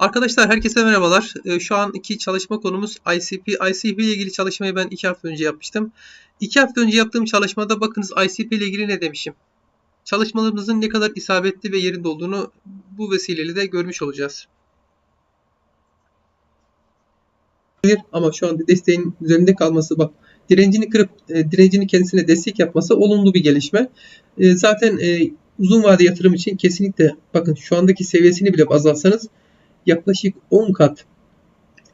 Arkadaşlar herkese merhabalar. Ee, Şu anki çalışma konumuz ICP. ICP ile ilgili çalışmayı ben 2 hafta önce yapmıştım. 2 hafta önce yaptığım çalışmada bakınız ICP ile ilgili ne demişim. Çalışmalarımızın ne kadar isabetli ve yerinde olduğunu bu vesileyle de görmüş olacağız. Ama şu anda desteğin üzerinde kalması bak direncini kırıp e, direncini kendisine destek yapması olumlu bir gelişme. E, Zaten e, uzun vade yatırım için kesinlikle bakın şu andaki seviyesini bile azaltsanız yaklaşık 10 kat.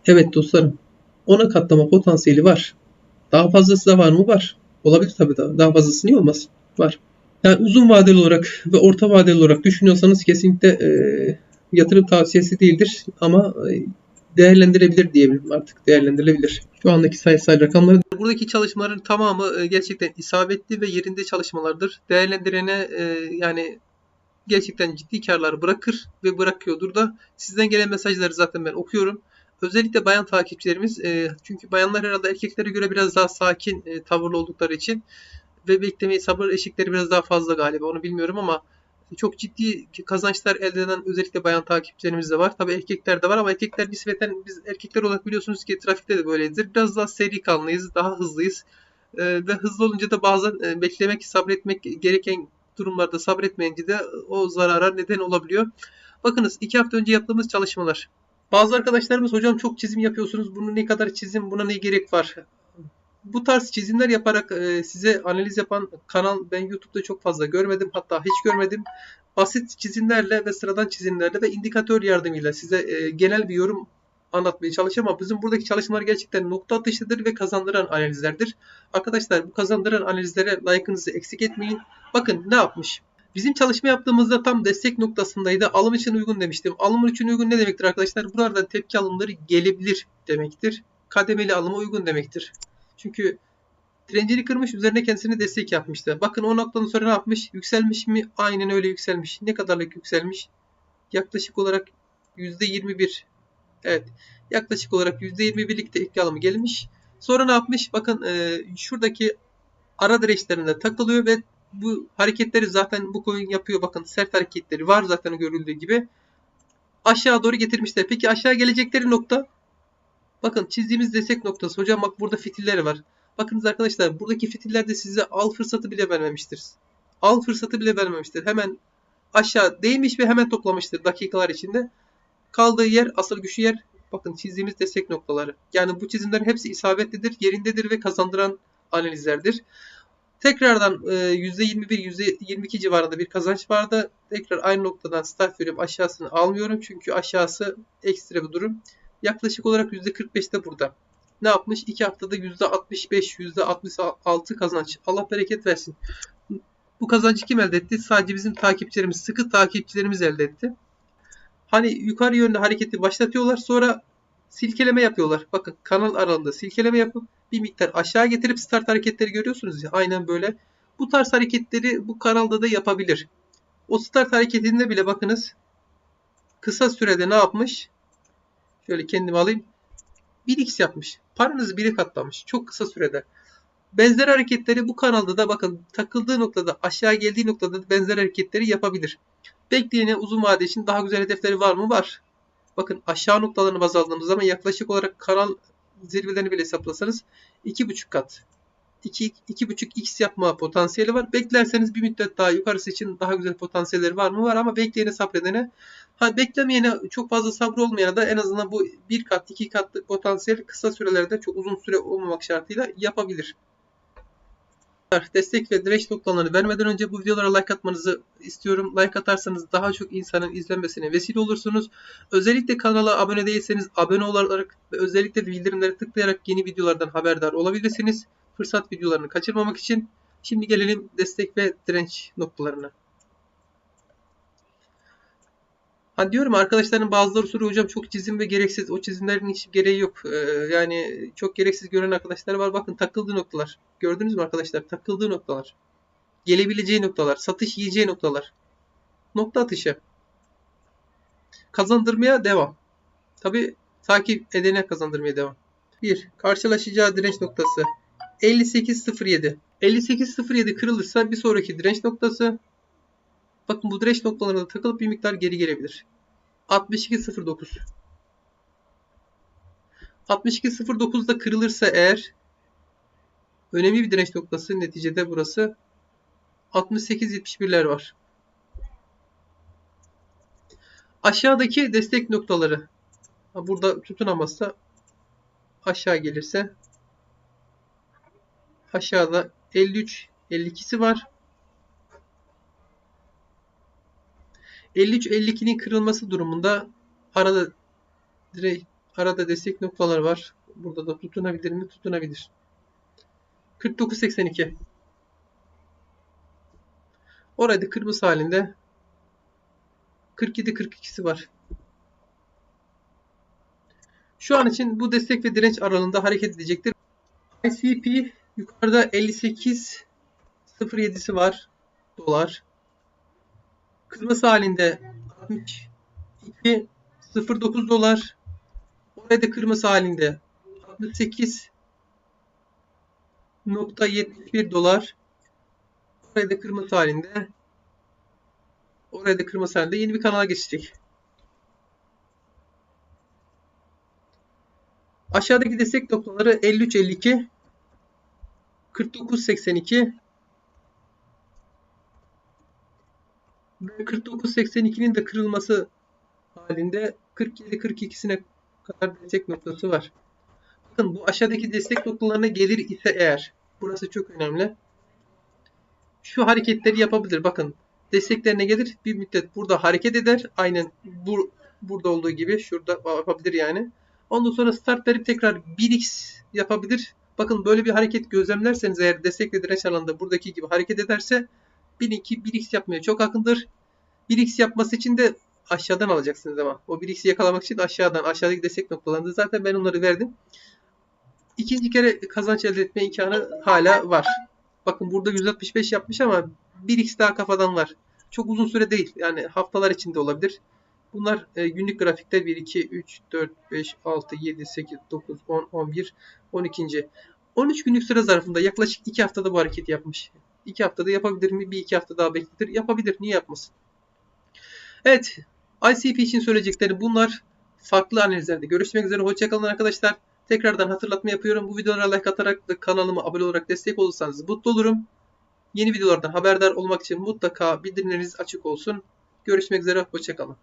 Evet dostlarım 10'a katlama potansiyeli var. Daha fazlası da var mı? Var. Olabilir tabii daha. Daha fazlası niye olmaz? Var. Yani uzun vadeli olarak ve orta vadeli olarak düşünüyorsanız kesinlikle e, yatırım tavsiyesi değildir ama e, değerlendirebilir diyebilirim artık değerlendirilebilir. Şu andaki sayısal rakamları buradaki çalışmaların tamamı e, gerçekten isabetli ve yerinde çalışmalardır. Değerlendirene e, yani gerçekten ciddi karlar bırakır ve bırakıyordur da. Sizden gelen mesajları zaten ben okuyorum. Özellikle bayan takipçilerimiz e, çünkü bayanlar herhalde erkeklere göre biraz daha sakin e, tavırlı oldukları için ve beklemeyi sabır eşikleri biraz daha fazla galiba onu bilmiyorum ama çok ciddi kazançlar elde eden özellikle bayan takipçilerimiz de var. Tabii erkekler de var ama erkekler nispeten biz erkekler olarak biliyorsunuz ki trafikte de böyledir. Biraz daha seri kanlıyız, daha hızlıyız. E, ve hızlı olunca da bazen e, beklemek, sabretmek gereken durumlarda sabretmeyince de o zarara neden olabiliyor. Bakınız iki hafta önce yaptığımız çalışmalar. Bazı arkadaşlarımız hocam çok çizim yapıyorsunuz. Bunu ne kadar çizim, buna ne gerek var? Bu tarz çizimler yaparak e, size analiz yapan kanal ben YouTube'da çok fazla görmedim. Hatta hiç görmedim. Basit çizimlerle ve sıradan çizimlerle ve indikatör yardımıyla size e, genel bir yorum anlatmaya çalışıyorum ama bizim buradaki çalışmalar gerçekten nokta atışıdır ve kazandıran analizlerdir. Arkadaşlar bu kazandıran analizlere like'ınızı eksik etmeyin. Bakın ne yapmış? Bizim çalışma yaptığımızda tam destek noktasındaydı. Alım için uygun demiştim. Alım için uygun ne demektir arkadaşlar? Buralardan tepki alımları gelebilir demektir. Kademeli alıma uygun demektir. Çünkü direncini kırmış üzerine kendisine destek yapmıştı. Bakın o noktadan sonra ne yapmış? Yükselmiş mi? Aynen öyle yükselmiş. Ne kadarlık yükselmiş? Yaklaşık olarak %21. Evet. Yaklaşık olarak %21'lik tepki alımı gelmiş. Sonra ne yapmış? Bakın e, şuradaki ara direçlerinde takılıyor ve bu hareketleri zaten bu coin yapıyor. Bakın sert hareketleri var zaten görüldüğü gibi. Aşağı doğru getirmişler. Peki aşağı gelecekleri nokta? Bakın çizdiğimiz destek noktası. Hocam bak burada fitilleri var. Bakınız arkadaşlar buradaki fitiller de size al fırsatı bile vermemiştir. Al fırsatı bile vermemiştir. Hemen aşağı değmiş ve hemen toplamıştır dakikalar içinde. Kaldığı yer asıl güçlü yer bakın çizdiğimiz destek noktaları. Yani bu çizimlerin hepsi isabetlidir, yerindedir ve kazandıran analizlerdir. Tekrardan %21, %22 civarında bir kazanç vardı. Tekrar aynı noktadan start veriyorum. Aşağısını almıyorum çünkü aşağısı ekstra bir durum. Yaklaşık olarak %45 de burada. Ne yapmış? 2 haftada %65, %66 kazanç. Allah bereket versin. Bu kazancı kim elde etti? Sadece bizim takipçilerimiz, sıkı takipçilerimiz elde etti. Hani yukarı yönlü hareketi başlatıyorlar sonra silkeleme yapıyorlar. Bakın kanal aralığında silkeleme yapıp bir miktar aşağı getirip start hareketleri görüyorsunuz ya aynen böyle. Bu tarz hareketleri bu kanalda da yapabilir. O start hareketinde bile bakınız kısa sürede ne yapmış? Şöyle kendimi alayım. 1x yapmış. Paranızı 1'e katlamış. Çok kısa sürede. Benzer hareketleri bu kanalda da bakın takıldığı noktada aşağı geldiği noktada benzer hareketleri yapabilir. Bekleyene uzun vade için daha güzel hedefleri var mı? Var. Bakın aşağı noktalarını baz aldığımız zaman yaklaşık olarak kanal zirvelerini bile hesaplasanız 2,5 kat. 2, 2,5x yapma potansiyeli var. Beklerseniz bir müddet daha yukarısı için daha güzel potansiyelleri var mı? Var ama bekleyene sabredene ha beklemeyene çok fazla sabrı olmayana da en azından bu bir kat iki katlık potansiyel kısa sürelerde çok uzun süre olmamak şartıyla yapabilir. Destek ve direnç noktalarını vermeden önce bu videolara like atmanızı istiyorum. Like atarsanız daha çok insanın izlenmesine vesile olursunuz. Özellikle kanala abone değilseniz abone olarak ve özellikle de bildirimleri tıklayarak yeni videolardan haberdar olabilirsiniz. Fırsat videolarını kaçırmamak için. Şimdi gelelim destek ve direnç noktalarına. Ha diyorum arkadaşların bazıları soruyor hocam çok çizim ve gereksiz. O çizimlerin hiç gereği yok. Ee, yani çok gereksiz gören arkadaşlar var. Bakın takıldığı noktalar. Gördünüz mü arkadaşlar? Takıldığı noktalar. Gelebileceği noktalar. Satış yiyeceği noktalar. Nokta atışı. Kazandırmaya devam. Tabi takip edene kazandırmaya devam. 1. Karşılaşacağı direnç noktası. 58.07. 58.07 kırılırsa bir sonraki direnç noktası Bakın bu direnç noktalarına takılıp bir miktar geri gelebilir. 62.09 62.09'da kırılırsa eğer önemli bir direnç noktası neticede burası 68.71'ler var. Aşağıdaki destek noktaları burada tutunamazsa aşağı gelirse aşağıda 53 52'si var. 53-52'nin kırılması durumunda arada direkt arada destek noktalar var. Burada da tutunabilir mi? Tutunabilir. 49-82 Orada kırmızı halinde 47-42'si var. Şu an için bu destek ve direnç aralığında hareket edecektir. ICP yukarıda 58.07'si var dolar. Kırmızı halinde 62.09 dolar. Orada kırmızı halinde 68.71 dolar. Orada kırmızı halinde orada kırmızı halinde yeni bir kanala geçecek. Aşağıdaki destek noktaları 53.52 49.82 ve 49.82'nin de kırılması halinde 47-42'sine kadar destek noktası var. Bakın bu aşağıdaki destek noktalarına gelir ise eğer burası çok önemli. Şu hareketleri yapabilir. Bakın desteklerine gelir bir müddet burada hareket eder. Aynen bu burada olduğu gibi şurada yapabilir yani. Ondan sonra start verip tekrar 1x yapabilir. Bakın böyle bir hareket gözlemlerseniz eğer destek ve direnç alanında buradaki gibi hareket ederse 1-2 1x yapmaya çok yakındır. 1x yapması için de aşağıdan alacaksınız ama. O 1x'i yakalamak için aşağıdan aşağıdaki destek noktalarında zaten ben onları verdim. İkinci kere kazanç elde etme imkanı hala var. Bakın burada 165 yapmış ama 1x daha kafadan var. Çok uzun süre değil. Yani haftalar içinde olabilir. Bunlar e, günlük grafikte 1, 2, 3, 4, 5, 6, 7, 8, 9, 10, 11, 12. 13 günlük süre zarfında yaklaşık 2 haftada bu hareketi yapmış. 2 haftada yapabilir mi? Bir 2 hafta daha bekletir. Yapabilir. Niye yapmasın? Evet. ICP için söyleyecekleri bunlar. Farklı analizlerde görüşmek üzere. Hoşçakalın arkadaşlar. Tekrardan hatırlatma yapıyorum. Bu videolara like atarak ve kanalıma abone olarak destek olursanız mutlu olurum. Yeni videolardan haberdar olmak için mutlaka bildirimleriniz açık olsun. Görüşmek üzere. Hoşçakalın.